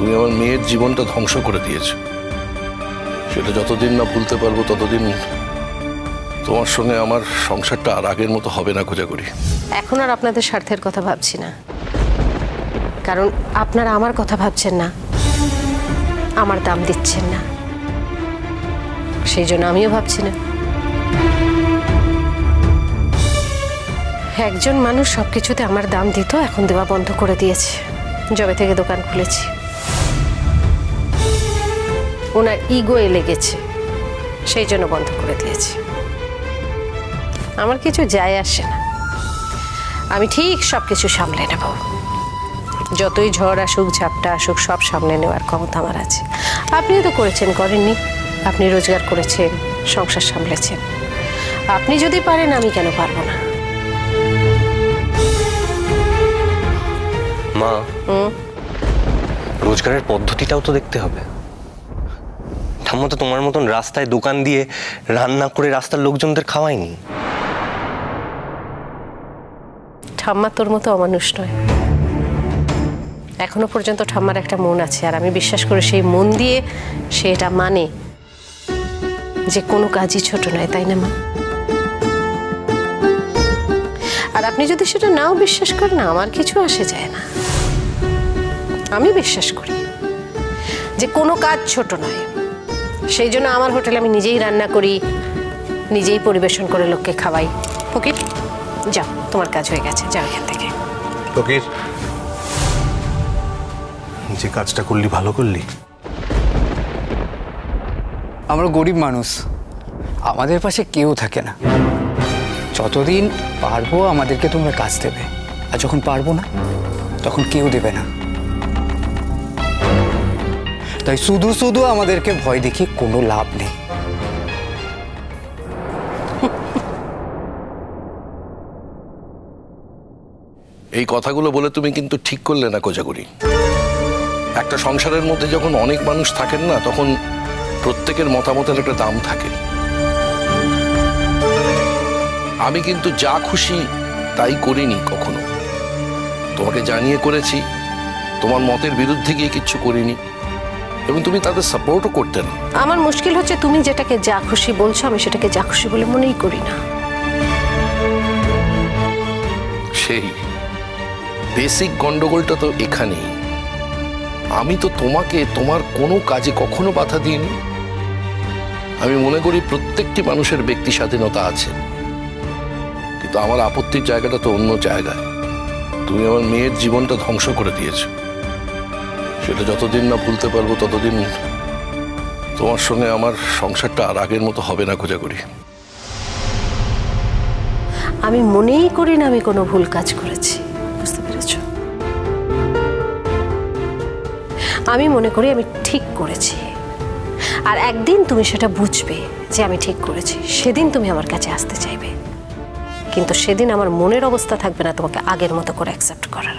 তুমি আমার মেয়ের জীবনটা ধ্বংস করে দিয়েছ। সেটা যতদিন না ভুলতে পারব ততদিন তোমার সঙ্গে আমার সংসারটা আর আগের মতো হবে না খোঁজাকরি এখন আর আপনাদের স্বার্থের কথা ভাবছি না। কারণ আপনারা আমার কথা ভাবছেন না। আমার দাম দিচ্ছেন না। সেই জন্য আমিও ভাবছি না। একজন মানুষ সব কিছুতে আমার দাম দিত, এখন দেওয়া বন্ধ করে দিয়েছে। জবে থেকে দোকান খুলেছি। ওনার ইগোয়ে লেগেছে। সেই জন্য বন্ধ করে দিয়েছি। আমার কিছু যায় আসে না। আমি ঠিক সব কিছু সামলে নেব। যতই ঝড় আসুক ঝাপটা আসুক সব সামলে নেওয়ার ক্ষমতা আমার আছে। আপনিও তো করেছেন করেননি। আপনি রোজগার করেছেন সংসার সামলেছেন। আপনি যদি পারেন আমি কেন পারব না? মা রোজগারের পদ্ধতিটাও তো দেখতে হবে। ঠাম্মা তো তোমার মতন রাস্তায় দোকান দিয়ে রান্না করে রাস্তার লোকজনদের খাওয়ায়নি। ঠাম্মা তোর মতো অমানুষ নয়। এখনও পর্যন্ত ঠাম্মার একটা মন আছে, আর আমি বিশ্বাস করি সেই মন দিয়ে সে এটা মানে। যে কোনো কাজই ছোট নয়, তাই না মা? আর আপনি যদি সেটা নাও বিশ্বাস করেন আমার কিছু আসে যায় না। আমি বিশ্বাস করি যে কোনো কাজ ছোট নয়। সেই জন্য আমার হোটেলে আমি নিজেই রান্না করি নিজেই পরিবেশন করে লোককে খাওয়াই। ফকির যাও তোমার কাজ হয়ে গেছে যাও এখান থেকে। ফকির যে কাজটা করলি ভালো করলি। আমরা গরিব মানুষ আমাদের পাশে কেউ থাকে না। যতদিন পারব আমাদেরকে তোমরা কাজ দেবে আর যখন পারব না তখন কেউ দেবে না। তাই শুধু শুধু আমাদেরকে ভয় দেখিয়ে কোনো লাভ নেই। এই কথাগুলো বলে তুমি কিন্তু ঠিক করলে না কোজাগরি। একটা সংসারের মধ্যে যখন অনেক মানুষ থাকেন না, তখন প্রত্যেকের মতামতের একটা দাম থাকে। আমি কিন্তু যা খুশি তাই করিনি কখনো। তোমাকে জানিয়ে করেছি, তোমার মতের বিরুদ্ধে গিয়ে কিচ্ছু করিনি। এবং তুমি তাদের সাপোর্টও করতে না। আমার মুশকিল হচ্ছে তুমি যেটাকে যা খুশি বলছো আমি সেটাকে যা খুশি বলে মনেই করি না। সেই বেসিক গন্ডগোলটা তো এখানেই। আমি তো তোমাকে তোমার কোনো কাজে কখনো বাধা দিইনি। আমি মনে করি প্রত্যেকটি মানুষের ব্যক্তি স্বাধীনতা আছে। কিন্তু আমার আপত্তির জায়গাটা তো অন্য জায়গায়। তুমি আমার মেয়ের জীবনটা ধ্বংস করে দিয়েছ। সেটা যতদিন না ভুলতে পারব ততদিন তোমার সঙ্গে আমার সংসারটা আর আগের মতো হবে না খোঁজা করি আমি মনেই করি না আমি কোনো ভুল কাজ করেছি। বুঝতে পেরেছ? আমি মনে করি আমি ঠিক করেছি। আর একদিন তুমি সেটা বুঝবে যে আমি ঠিক করেছি। সেদিন তুমি আমার কাছে আসতে চাইবে। কিন্তু সেদিন আমার মনের অবস্থা থাকবে না তোমাকে আগের মতো করে অ্যাকসেপ্ট করার।